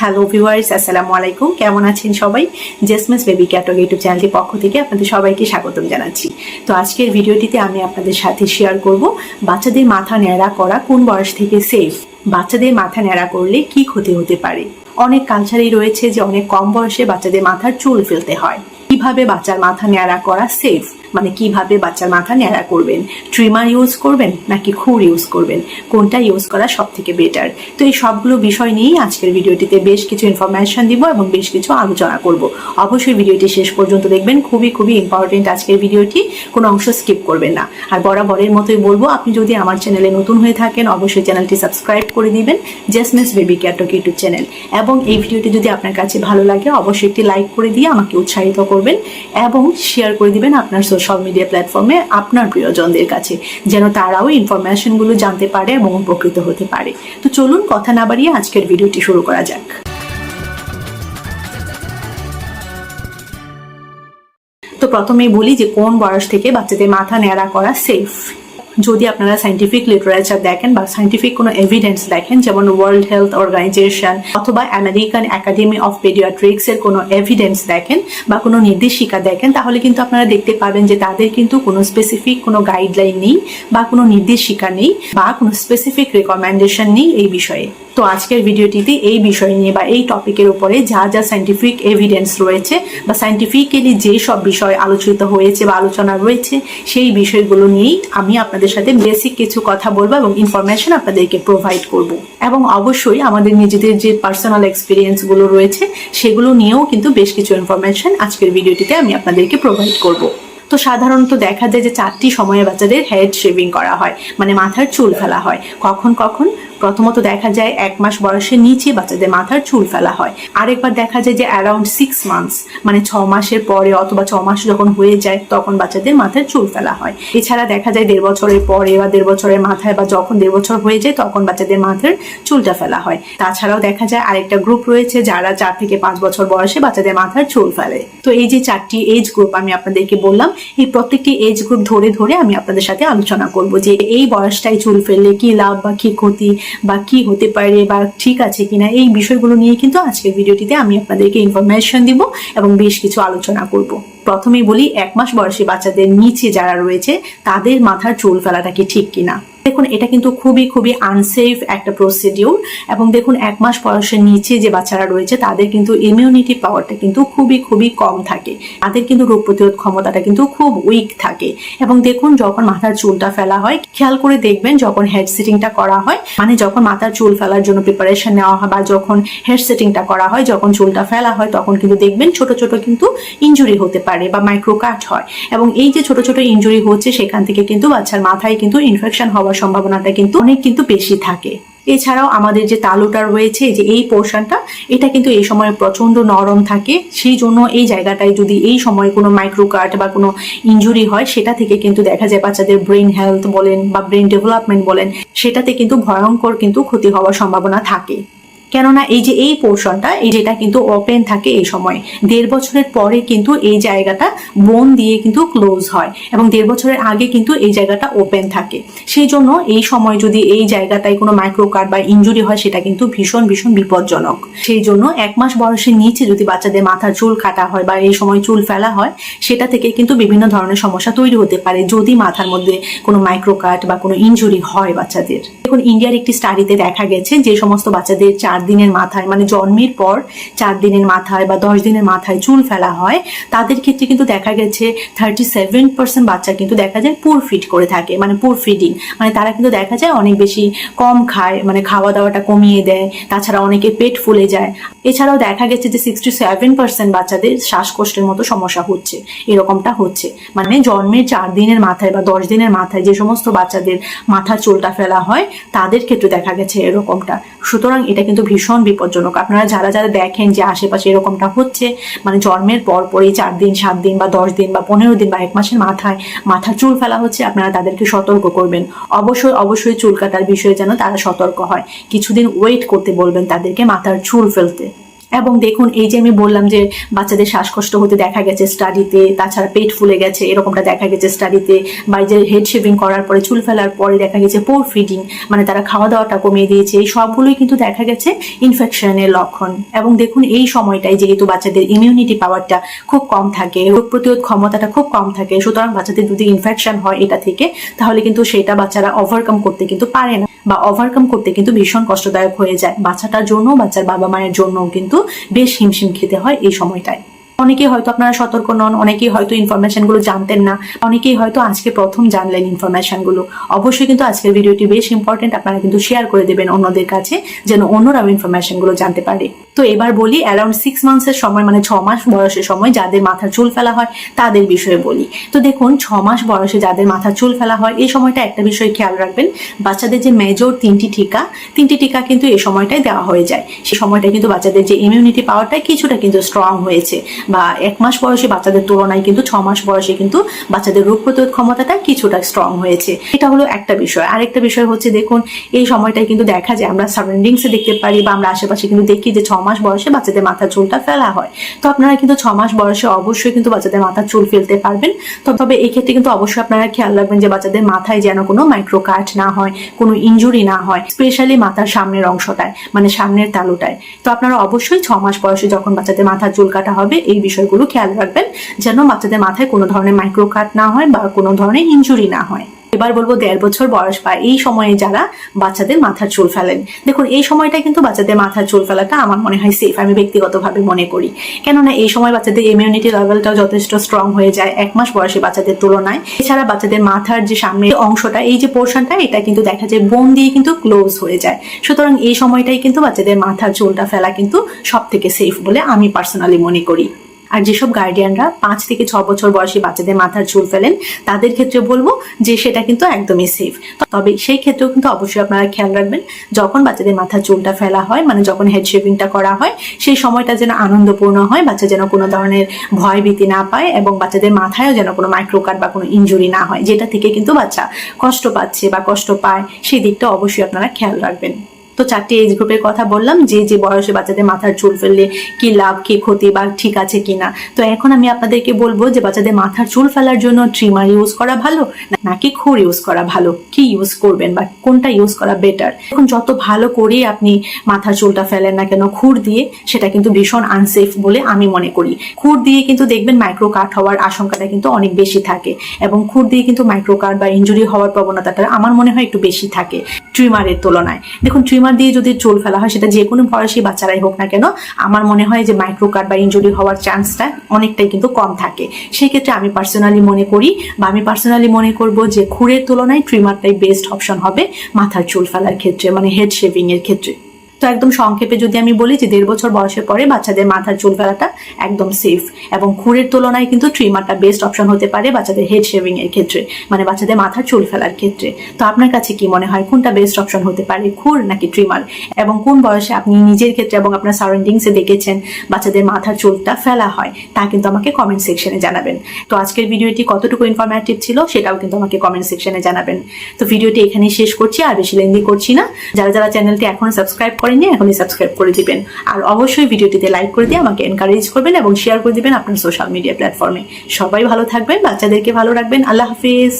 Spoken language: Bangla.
হ্যালো ভিউয়ার্স, আসসালামু আলাইকুম। কেমন আছেন সবাই? জেসমেস বেবি ক্যাটক ইউটিউব চ্যানেলটির পক্ষ থেকে আপনাদের সবাইকে স্বাগতম জানাচ্ছি। তো আজকের ভিডিওটিতে আমি আপনাদের সাথে শেয়ার করব বাচ্চাদের মাথা ন্যাড়া করা কোন বয়স থেকে সেফ বাচ্চাদের মাথা ন্যাড়া করলে কি ক্ষতি হতে পারে? অনেক কালচারেই রয়েছে যে অনেক কম বয়সে বাচ্চাদের মাথার চুল ফেলতে হয়। কীভাবে বাচ্চার মাথা ন্যাড়া করা সেফ মানে কীভাবে বাচ্চার মাথা ন্যাড়া করবেন? ট্রিমার ইউজ করবেন নাকি খুর ইউজ করবেন? কোনটা ইউজ করা সব থেকে বেটার তো এই সবগুলো বিষয় নিয়েই আজকের ভিডিওটিতে বেশ কিছু ইনফরমেশন দিব এবং বেশ কিছু আলোচনা করব। অবশ্যই ভিডিওটি শেষ পর্যন্ত দেখবেন। খুবই খুবই ইম্পর্টেন্ট আজকের ভিডিওটি। কোনো অংশ স্কিপ করবেন না। আর বরাবরের মতোই বলব, আপনি যদি আমার চ্যানেলে নতুন হয়ে থাকেন, অবশ্যই চ্যানেলটি সাবস্ক্রাইব করে দিবেন। জেসমেস বেবি ক্যাটক ইউটিউব চ্যানেল এবং এই ভিডিওটি যদি আপনার কাছে ভালো লাগে, অবশ্যই একটি লাইক করে দিয়ে আমাকে উৎসাহিত করবেন। এবং শেয়ার করে দিবেন আপনার সোশ্যাল মিডিয়া প্ল্যাটফর্মে আপনার প্রিয়জনদের কাছে, যেন তারাও ইনফরমেশনগুলো জানতে পারে এবং উপকৃত হতে পারে। তো চলুন কথা না বাড়িয়ে আজকের ভিডিওটি শুরু করা যাক। তো প্রথমেই বলি যে কোন বয়স থেকে বাচ্চাদের মাথা ন্যাড়া করা সেফ যদি আপনারা সাইন্টিফিক লিটারেচার দেখেন বা সাইন্টিফিক কোনো এভিডেন্স দেখেন, যেমন ওয়ার্ল্ড হেলথ অর্গানাইজেশন অথবা আমেরিকান একাডেমি অফ পেডিয়াট্রিক্স এর কোনো এভিডেন্স দেখেন বা কোনো নির্দেশিকা দেখেন, তাহলে কিন্তু আপনারা দেখতে পাবেন যে তাদের কিন্তু কোনো স্পেসিফিক কোনো গাইডলাইন নেই বা কোনো নির্দেশিকা নেই বা কোনো স্পেসিফিক রেকমেন্ডেশন নেই এই বিষয়ে। তো আজকের ভিডিওটিতে এই বিষয় নিয়ে বা এই টপিকের উপরে যা যা সাইন্টিফিক এভিডেন্স রয়েছে বা সাইন্টিফিক্যালি যে সব বিষয় আলোচিত হয়েছে বা আলোচনা রয়েছে, সেই বিষয়গুলো নিয়েই আমি আপনাদের সাথে বেসিক কিছু কথা বলব এবং ইনফরমেশন আপনাদেরকে প্রোভাইড করব। এবং অবশ্যই আমাদের নিজেদের যে পার্সোনাল এক্সপিরিয়েন্সগুলো রয়েছে, সেগুলো নিয়েও কিন্তু বেশ কিছু ইনফরমেশন আজকের ভিডিওটিতে আমি আপনাদেরকে প্রোভাইড করব। তো সাধারণত দেখা যায় যে চারটি সময়ে বাচ্চাদের হেড শেভিং করা হয় মানে মাথার চুল ফেলা হয়। কখন কখন? প্রথমত দেখা যায় এক মাস বয়সের নিচে বাচ্চাদের মাথার চুল ফেলা হয়। আরেকবার দেখা যায় যে অ্যারাউন্ড সিক্স মান্থস মানে ছ মাসের পরে অথবা ছ মাস যখন হয়ে যায়, তখন বাচ্চাদের মাথার চুল ফেলা হয়। এছাড়া দেখা যায় দেড় বছরের পরে বা দেড় বছরের মাথায় বা যখন দেড় বছর হয়ে যায়, তখন বাচ্চাদের মাথার চুলটা ফেলা হয়। তাছাড়াও দেখা যায় আরেকটা গ্রুপ রয়েছে যারা চার থেকে পাঁচ বছর বয়সে বাচ্চাদের মাথার চুল ফেলে। তো এই যে চারটি এজ গ্রুপ আমি আপনাদেরকে বললাম, এই প্রত্যেকটি এজ গ্রুপ ধরে ধরে আমি আপনাদের সাথে আলোচনা করব যে এই বয়সটাই চুল ফেললে কি লাভ বা কি ক্ষতি বা কি হতে পারে বা ঠিক আছে কিনা, এই বিষয়গুলো নিয়ে কিন্তু আজকের ভিডিওটিতে আমি আপনাদেরকে ইনফরমেশন দিব এবং বেশ কিছু আলোচনা করব। প্রথমেই বলি, এক মাস বয়সী বাচ্চাদের নিচে যারা রয়েছে, তাদের মাথার চুল ফেলাটা কি ঠিক কিনা? দেখুন, এটা কিন্তু খুবই খুবই আনসেফ একটা প্রসিডিউর এবং দেখুন, এক মাস বয়সের নিচে যে বাচ্চারা রয়েছে, তাদের কিন্তু ইমিউনিটি পাওয়ারটা কিন্তু খুবই খুবই কম থাকে। তাদের কিন্তু রোগ প্রতিরোধ ক্ষমতাটা কিন্তু খুব উইক থাকে। এবং দেখুন, যখন মাথার চুলটা ফেলা হয়, খেয়াল করে দেখবেন, যখন হেড সেটিংটা করা হয় মানে যখন মাথার চুল ফেলার জন্য প্রিপারেশন নেওয়া হয় বা যখন হেড সেটিংটা করা হয়, যখন চুলটা ফেলা হয়, তখন কিন্তু দেখবেন, ছোট ছোট কিন্তু ইঞ্জুরি হতে পারে বা মাইক্রো কাট হয়। এবং এই যে ছোট ছোট ইঞ্জুরি হচ্ছে, সেখান থেকে কিন্তু বাচ্চার মাথায় কিন্তু ইনফেকশন হওয়ার সম্ভাবনাটা কিন্তু অনেক কিন্তু বেশি থাকে। এছাড়াও আমাদের যে তালুটা রয়েছে, যে এই পোর্শনটা, এটা কিন্তু এই সময় প্রচণ্ড নরম থাকে। সেই জন্য এই জায়গাটায় যদি এই সময় কোনো মাইক্রোকাট বা কোনো ইঞ্জুরি হয়, সেটা থেকে কিন্তু দেখা যায় বাচ্চাদের ব্রেন হেলথ বলেন বা ব্রেন ডেভেলপমেন্ট বলেন, সেটাতে কিন্তু ভয়ঙ্কর কিন্তু ক্ষতি হওয়ার সম্ভাবনা থাকে। কেননা এই যে এই পোর্শনটা এই যেটা কিন্তু ওপেন থাকে এই সময়, দেড় বছরের পরে কিন্তু এই জায়গাটা বোন দিয়ে কিন্তু ক্লোজ হয় এবং দেড় বছরের আগে কিন্তু এই জায়গাটা ওপেন থাকে। সেই জন্য এই সময় যদি এই জায়গাটায় কোনো মাইক্রোকার্ড বা ইঞ্জুরি হয়, সেটা কিন্তু ভীষণ ভীষণ বিপজ্জনক। সেই জন্য এক মাস বয়সের নিচে যদি বাচ্চাদের মাথার চুল কাটা হয় বা এই সময় চুল ফেলা হয়, সেটা থেকে কিন্তু বিভিন্ন ধরনের সমস্যা তৈরি হতে পারে যদি মাথার মধ্যে কোনো মাইক্রোকাট বা কোনো ইঞ্জুরি হয় বাচ্চাদের। দেখুন ইন্ডিয়ার একটি স্টাডিতে দেখা গেছে যে সমস্ত বাচ্চাদের চার দিনের মাথায় মানে জন্মের পর চার দিনের মাথায় বা দশ দিনের মাথায় চুল ফেলা হয়, তাদের ক্ষেত্রে কিন্তু দেখা গেছে থার্টি সেভেন পার্সেন্ট বাচ্চা কিন্তু দেখা যায় পুর ফিট করে থাকে মানে পুর ফিডিং মানে তারা কিন্তু দেখা যায় অনেক বেশি কম খায় মানে খাওয়া দাওয়াটা কমিয়ে দেয়, তাছাড়া অনেকে পেট ফুলে যায়। এছাড়াও দেখা গেছে যে সিক্সটি সেভেন পার্সেন্ট বাচ্চাদের শ্বাসকষ্টের মতো সমস্যা হচ্ছে, এরকমটা হচ্ছে। মানে জন্মের চার দিনের মাথায় বা দশ দিনের মাথায় যে সমস্ত বাচ্চাদের মাথার চুলটা ফেলা হয়, তাদের ক্ষেত্রে দেখা গেছে এরকমটা। সুতরাং এটা কিন্তু ভীষণ বিপজ্জনক। আপনারা যারা যারা দেখেন যে আশেপাশে এরকমটা হচ্ছে মানে জন্মের পর পরই চার দিন, সাত দিন বা দশ দিন বা পনেরো দিন বা এক মাসের মাথায় মাথা চুল ফেলা হচ্ছে, আপনারা তাদেরকে সতর্ক করবেন। অবশ্যই অবশ্যই চুল কাটার বিষয়ে যেন তারা সতর্ক হয়। কিছুদিন ওয়েট করতে বলবেন তাদেরকে মাথার চুল ফেলতে। এবং দেখুন, এই যে আমি বললাম যে বাচ্চাদের শ্বাসকষ্ট হতে দেখা গেছে স্টাডিতে তাছাড়া পেট ফুলে গেছে, এরকমটা দেখা গেছে স্টাডিতে বা যে হেড শেভিং করার পরে চুল ফেলার পরে দেখা গেছে পোর ফিডিং মানে তারা খাওয়া দাওয়াটা কমিয়ে দিয়েছে, এই সবগুলোই কিন্তু দেখা গেছে ইনফেকশনের লক্ষণ। এবং দেখুন, এই সময়টাই যেহেতু বাচ্চাদের ইমিউনিটি পাওয়ারটা খুব কম থাকে, রোগ প্রতিরোধ ক্ষমতাটা খুব কম থাকে, সুতরাং বাচ্চাদের যদি ইনফেকশন হয় এটা থেকে, তাহলে কিন্তু সেটা বাচ্চারা ওভারকাম করতে কিন্তু পারে না, বা ওভারকাম করতে কিন্তু ভীষণ কষ্টদায়ক হয়ে যায়। বাচ্চাটার জন্য বাচ্চার বাবা মায়ের জন্য কিন্তু বেশ হিমশিম খেতে হয় এই সময়টায়। অনেকেই হয়তো আপনারা সতর্ক নন, অনেকেই হয়তো ইনফরমেশনগুলো জানতেন না, অনেকেই হয়তো আজকে প্রথম জানলেন ইনফরমেশনগুলো। অবশ্যই কিন্তু আজকের ভিডিওটি বেশ ইম্পর্টেন্ট আপনারা কিন্তু শেয়ার করে দেবেন অন্যদের কাছে, যেন অন্যরাও ইনফরমেশনগুলো জানতে পারে। তো এবার বলি অ্যারাউন্ড সিক্স মান্থসের সময় মানে ছ মাস বয়সের সময় যাদের মাথার চুল ফেলা হয়, তাদের বিষয়ে বলি। তো দেখুন, ছ মাস বয়সে যাদের মাথার চুল ফেলা হয়, এই সময়টা একটা বিষয় খেয়াল রাখবেন, বাচ্চাদের যে মেজর তিনটি টিকা তিনটি টিকা কিন্তু এই সময়টাই দেওয়া হয়ে যায়। সেই সময়টা কিন্তু বাচ্চাদের যে ইমিউনিটি পাওয়ারটা কিছুটা কিন্তু স্ট্রং হয়েছে। বা এক মাস বয়সে বাচ্চাদের তুলনায় কিন্তু ছ মাস বয়সে কিন্তু বাচ্চাদের রোগ প্রতিরোধ ক্ষমতাটা কিছুটা স্ট্রং হয়েছে। এটা হলো একটা বিষয়। আরেকটা বিষয় হচ্ছে, দেখুন, এই সময়টায় কিন্তু দেখা যায় আমরা সারাউন্ডিংসে দেখতে পারি বা আমরা আশেপাশে কিন্তু দেখি যে ছ মাস বয়সে বাচ্চাদের মাথার চুলটা ফেলা হয়। তো আপনারা কিন্তু ছ মাস বয়সে অবশ্যই কিন্তু বাচ্চাদের মাথার চুল ফেলতে পারবেন। তবে এই ক্ষেত্রে কিন্তু অবশ্যই আপনারা খেয়াল রাখবেন যে বাচ্চাদের মাথায় যেন কোনো মাইক্রো কাট না হয়, কোনো ইনজুরি না হয় স্পেশালি মাথার সামনের অংশটায় মানে সামনের তালুটায়। তো আপনারা অবশ্যই ছ মাস বয়সে যখন বাচ্চাদের মাথার চুল কাটা হবে, এই বিষয়গুলো খেয়াল রাখবেন যেন বাচ্চাদের মাথায় কোনো ধরনের মাইক্রো কাট না হয় বা কোনো ধরনের ইনজুরি না হয়। এবার বলব দেড় বছর বয়স বা এই সময়ে যারা বাচ্চাদের মাথার চুল ফেলেন। দেখুন, এই সময়টা কিন্তু বাচ্চাদের মাথার চুল ফেলাটা আমার মনে হয় সেফ আমি ব্যক্তিগতভাবে মনে করি। কেননা এই সময় বাচ্চাদের ইমিউনিটি লেভেলটাও যথেষ্ট স্ট্রং হয়ে যায় এক মাস বয়সে বাচ্চাদের তুলনায়। এছাড়া বাচ্চাদের মাথার যে সামনের অংশটা, এই যে পোর্শনটা এটা কিন্তু দেখা যায় বোন দিয়ে কিন্তু ক্লোজ হয়ে যায়। সুতরাং এই সময়টাই কিন্তু বাচ্চাদের মাথার চুলটা ফেলা কিন্তু সব থেকে সেফ বলে আমি পার্সোনালি মনে করি। আর যেসব গার্ডিয়ানরা পাঁচ থেকে ছ বছর বয়সী বাচ্চাদের মাথার চুল ফেলেন, তাদের ক্ষেত্রে বলব যে সেটা কিন্তু একদমই সেফ তবে সেই ক্ষেত্রেও কিন্তু অবশ্যই আপনারা খেয়াল রাখবেন, যখন বাচ্চাদের মাথার চুলটা ফেলা হয় মানে যখন হেড শেভিংটা করা হয়, সেই সময়টা যেন আনন্দপূর্ণ হয়, বাচ্চা যেন কোনো ধরনের ভয় ভীতি না পায় এবং বাচ্চাদের মাথায়ও যেন কোনো মাইক্রোকাট বা কোনো ইনজুরি না হয়, যেটা থেকে কিন্তু বাচ্চা কষ্ট পাচ্ছে বা কষ্ট পায়, সেই দিকটা অবশ্যই আপনারা খেয়াল রাখবেন। তো চারটি এজ গ্রুপের কথা বললাম, যে যে বয়সে বাচ্চাদের মাথার চুল ফেললে কি লাভ, কি ক্ষতি বা ঠিক আছে কিনা। তো এখন আমি আপনাদেরকে বলব যে বাচ্চাদের মাথার চুল ফেলার জন্য ট্রিমার ইউজ করা ভালো, নাকি খুর ইউজ করা ভালো? কি ইউজ করবেন বা কোনটা ইউজ করা বেটার এখন যত ভালো করে আপনি মাথার চুলটা ফেলেন না কেন, খুর দিয়ে, সেটা কিন্তু ভীষণ আনসেফ বলে আমি মনে করি। খুর দিয়ে কিন্তু দেখবেন মাইক্রো কাট হওয়ার আশঙ্কাটা কিন্তু অনেক বেশি থাকে এবং খুর দিয়ে কিন্তু মাইক্রো কাট বা ইঞ্জুরি হওয়ার প্রবণতাটা আমার মনে হয় একটু বেশি থাকে। ট্রিমারের তুলনায়। দেখুন ট্রিমার দিয়ে যদি চুল ফেলা হয়, সেটা যে কোনো বয়সী বাচ্চারাই হোক না কেন, আমার মনে হয় যে মাইক্রোকার বা ইঞ্জুরি হওয়ার চান্সটা অনেকটাই কিন্তু কম থাকে। সেক্ষেত্রে আমি পার্সোনালি মনে করি বা আমি পার্সোনালি মনে করব যে খুঁড়ের তুলনায় ট্রিমারটাই বেস্ট অপশন হবে মাথার চুল ফেলার ক্ষেত্রে মানে হেড শেভিংয়ের ক্ষেত্রে। তো একদম সংক্ষেপে যদি আমি বলি যে দেড় বছর বয়সের পরে বাচ্চাদের মাথার চুল ফেলাটা একদম সেফ এবং খুরের তুলনায় কিন্তু ট্রিমারটা বেস্ট অপশন হতে পারে বাচ্চাদের হেড শেভিং এর ক্ষেত্রে মানে বাচ্চাদের মাথার চুল ফেলার ক্ষেত্রে। তো আপনার কাছে কি মনে হয়, কোনটা বেস্ট অপশন হতে পারে খুর নাকি ট্রিমার এবং কোন বয়সে আপনি নিজের ক্ষেত্রে এবং আপনার সারাউন্ডিংসে দেখেছেন বাচ্চাদের মাথার চুলটা ফেলা হয়, তা কিন্তু আমাকে কমেন্ট সেকশনে জানাবেন। তো আজকের ভিডিওটি কতটুকু ইনফরমেটিভ ছিল, সেটাও কিন্তু আমাকে কমেন্ট সেকশনে জানাবেন। তো ভিডিওটি এখানেই শেষ করছি, আর বেশি লেন্দি করছি না। যারা যারা চ্যানেলটি এখনও সাবস্ক্রাইব করেননি এখনই সাবস্ক্রাইব করে দিবেন। আর অবশ্যই ভিডিওটিতে লাইক করে দিয়ে আমাকে এনকারেজ করবেন এবং শেয়ার করে দিবেন আপনার সোশ্যাল মিডিয়া প্ল্যাটফর্মে সবাই ভালো থাকবেন, বাচ্চাদেরকে ভালো রাখবেন। আল্লাহ হাফিজ।